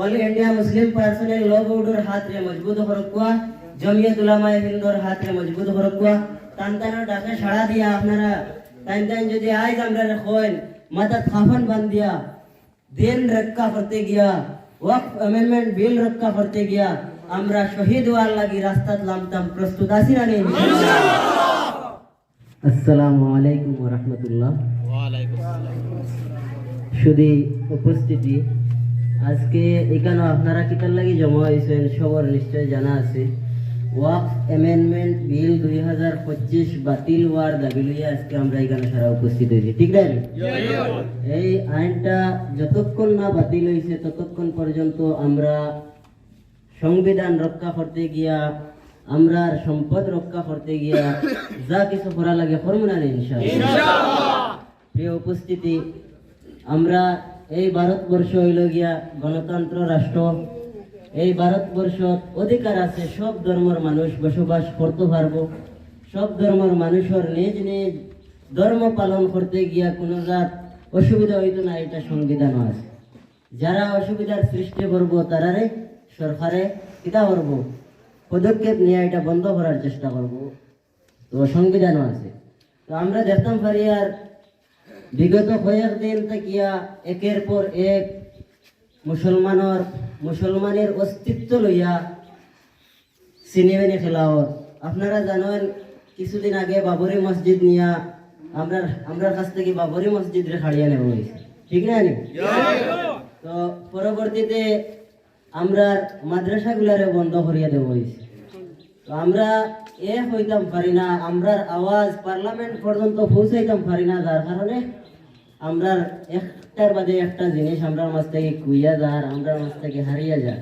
All India Muslim personal law বোর্ডর হাত রে মজবুত হরকুয়া জমিয়ত উলামায়ে হিন্দর হাত রে মজবুত হরকুয়া তান তানোর ডাকে সাড়া দিয়া আপনারা। তাই তাই যদি আজ আমরা হইন মাথা থাফন বান্ধিয়া। দিন রক্ষা করতে গিয়া। ওয়াকফ অ্যামেন্ডমেন্ট বিল রক্ষা করতে গিয়া। আমরা শহীদ হওয়ার লাগি রাস্তাত লামতাম প্রস্তুত আছি না নেই আসসালামু আলাইকুম ওয়া রাহমাতুল্লাহ শুধু উপস্থিতি। এখানে আপনারা কিতার লাগি জমা হয়েছেন সবার নিশ্চয় জানা আছে। ওয়াক অ্যামেন্ডমেন্ট বিল দুই হাজার পঁচিশ বাতিল হওয়ার দাবি লইয়া আজকে আমরা এখানে সারা উপস্থিত হয়েছি। ঠিক না? এই আইনটা যতক্ষণ না বাতিল হয়েছে ততক্ষণ পর্যন্ত আমরা সংবিধান রক্ষা করতে গিয়া আমরা সম্পদ রক্ষা করতে গিয়া যা কিছু করা লাগে করব না ইনশাআল্লাহ। প্রিয় উপস্থিতি আমরা এই ভারতবর্ষ হইল গিয়া গণতন্ত্র, রাষ্ট্র। এই ভারতবর্ষ অধিকার আছে, সব ধর্মের মানুষ বসবাস করতে পারব। সব ধর্মের মানুষের নিজ নিজ ধর্ম পালন করতে গিয়া কোনো রাত অসুবিধা হইতো না, এটা সংবিধান আছে। যারা অসুবিধার সৃষ্টি করব, তারারে সরকারে কিতা করব। পদক্ষেপ নিয়ে এটা বন্ধ করার চেষ্টা করব। তো সংবিধানও আছে। তো আমরা দেখতাম পারি আর বিগত কয়েকদিন থাকিয়া একের পর এক মুসলমানের মুসলমানের অস্তিত্ব লইয়া সিনেমেনি খেলাওয়ার আপনারা জানেন কিছুদিন আগে বাবরি মসজিদ নিয়া আমরা আমরা কাছ থেকে বাবরি মসজিদ রে হারিয়ে নেওয়া হয়েছে ঠিক না তো পরবর্তীতে আমরা মাদ্রাসাগুলারে বন্ধ করিয়া দেওয়া হয়েছে তো আমরা এ হইতাম পারি না, আমরার আওয়াজ পার্লামেন্ট পর্যন্ত পৌঁছাইতাম পারি না, যার কারণে আমরা একটার বাদে একটা জিনিস আমরা মাছ থেকে কুইয়া যার আমরা মাছ থেকে হারিয়ে যায়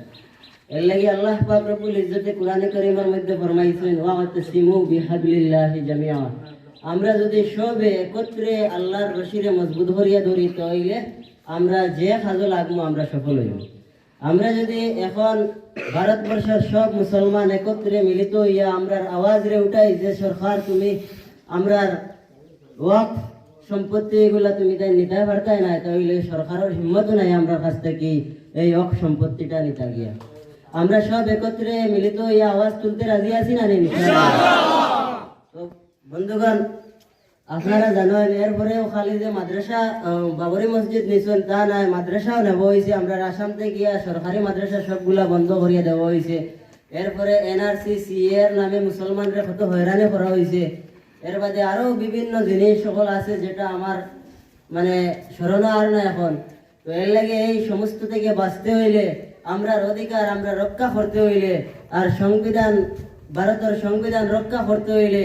এর লাগি আল্লাহ পাক রব্বুল ইজ্জতে কোরআনে কারীমের মধ্যে ফরমাইছেন, ওয়া তাসিমু বিহাবলিল্লাহি জামিআ। আমরা যদি সবে একত্রে আল্লাহর রশিরে মজবুত করিয়া ধরি, তাইলে আমরা যে কাজে লাগবো, আমরা সফল হইব। আমরা যদি এখন ভারতবর্ষের সব মুসলমান একত্রে মিলিত হইয়া আমরার আওয়াজ রে উঠাই যে সরকার তুমি আমরার ওয়াক সম্পত্তি এগুলা তুমি তাই নিতে পারতাই না তাহলে সরকারের হিম্মত নাই আমরা কাছ থেকে এই অক সম্পত্তিটা নিতে গিয়া। আমরা সব একত্রে মিলিত হইয়া আওয়াজ তুলতে রাজি আছি না নেই বন্ধুগণ আপনারা জানেন এরপরেও খালি যে মাদ্রাসা বাবরি মসজিদ নিছেন তা নাই মাদ্রাসাও নেব হয়েছে আমরা আসাম থেকে সরকারি মাদ্রাসা সবগুলা বন্ধ করিয়া দেওয়া হয়েছে এরপরে এনআরসি সি এর নামে মুসলমানরা কত হয়রানি করা হয়েছে এর বাদে আরও বিভিন্ন জিনিস সকল আছে যেটা আমার মানে স্মরণ আর না এখন। তো এর লাগে এই সমস্ত থেকে বাঁচতে হইলে আমরার অধিকার আমরা রক্ষা করতে হইলে আর সংবিধান ভারতের সংবিধান রক্ষা করতে হইলে,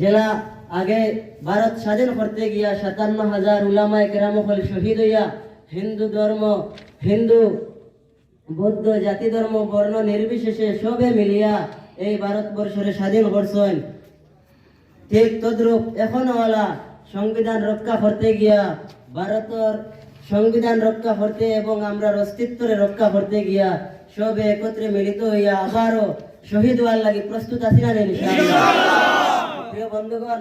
জেলা আগে ভারত স্বাধীন করতে গিয়া সাতান্ন হাজার উলামায় কেরামকল শহীদ হইয়া হিন্দু ধর্ম, হিন্দু, বৌদ্ধ জাতি ধর্ম, বর্ণ নির্বিশেষে সবে মিলিয়া এই ভারতবর্ষরে স্বাধীন করছেন। ঠিক তদ্রুপ এখনও ওলা সংবিধান রক্ষা করতে গিয়া, ভারতের সংবিধান রক্ষা করতে এবং আমরা অস্তিত্বরে রক্ষা করতে গিয়া সবে একত্রে মিলিত হইয়া আবারও শহীদ হওয়ার লাগি প্রস্তুত আছি না প্রিয় বন্ধুগণ,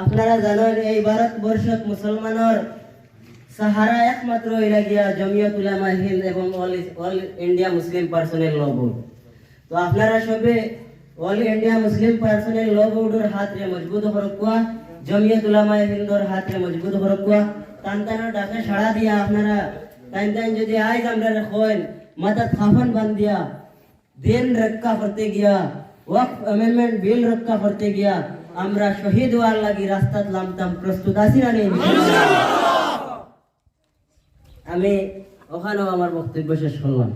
আপনারা জানেন এই ভারতবর্ষত মুসলমানের সাহারা একমাত্র হইলা জমিয়ত উলামা হিন্দ এবং all all India Muslim personal law তো আপনারা সবে all India Muslim personal law বোর্ডের হাত মজবুত হরকুয়া জমিয়ত উলামা হিন্দর হাত মজবুত হরকুয়া তানতানের ডাকে সাড়া দিয়া আপনারা তাই তাই যদি আজ আমরা হইন মাথা থাফন বান্ধিয়া, দিন রক্ষা করতে গিয়া ওয়াকফ অ্যামেন্ডমেন্ট বিল রক্ষা করতে গিয়া আমরা শহীদ হওয়ার লাগি রাস্তাত নামতাম প্রস্তুত আছি না নেই? আমি ওখানেও আমার বক্তব্য শেষ করলাম।